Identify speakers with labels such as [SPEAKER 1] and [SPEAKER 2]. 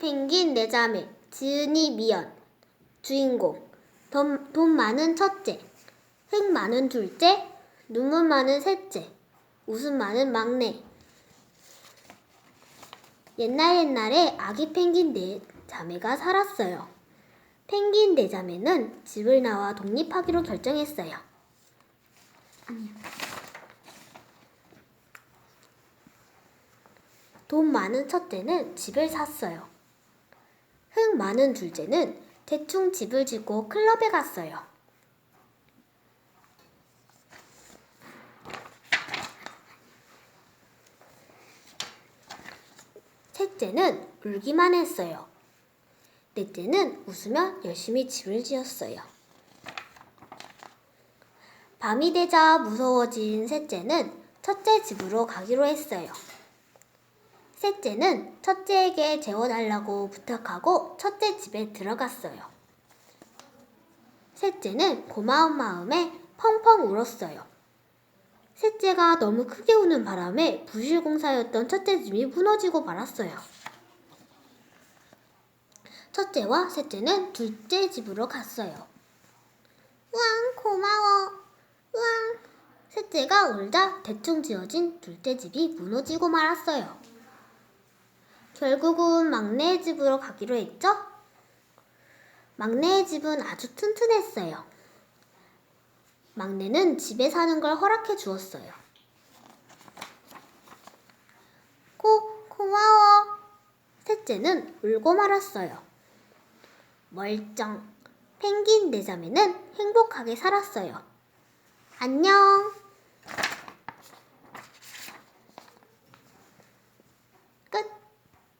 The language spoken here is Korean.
[SPEAKER 1] 펭귄 네 자매, 지은이 미연. 주인공, 돈, 돈 많은 첫째, 흥 많은 둘째, 눈물 많은 셋째, 웃음 많은 막내. 옛날 옛날에 아기 펭귄 네 자매가 살았어요. 펭귄 네 자매는 집을 나와 독립하기로 결정했어요. 돈 많은 첫째는 집을 샀어요. 흥 많은 둘째는 대충 집을 짓고 클럽에 갔어요. 셋째는 울기만 했어요. 넷째는 웃으며 열심히 집을 지었어요. 밤이 되자 무서워진 셋째는 첫째 집으로 가기로 했어요. 셋째는 첫째에게 재워달라고 부탁하고 첫째 집에 들어갔어요. 셋째는 고마운 마음에 펑펑 울었어요. 셋째가 너무 크게 우는 바람에 부실공사였던 첫째 집이 무너지고 말았어요. 첫째와 셋째는 둘째 집으로 갔어요. 우왕 고마워. 우왕. 셋째가 울자 대충 지어진 둘째 집이 무너지고 말았어요. 결국은 막내의 집으로 가기로 했죠? 막내의 집은 아주 튼튼했어요. 막내는 집에 사는 걸 허락해 주었어요. 고, 고마워. 셋째는 울고 말았어요. 멀쩡. 펭귄 네 자매는 행복하게 살았어요. 안녕.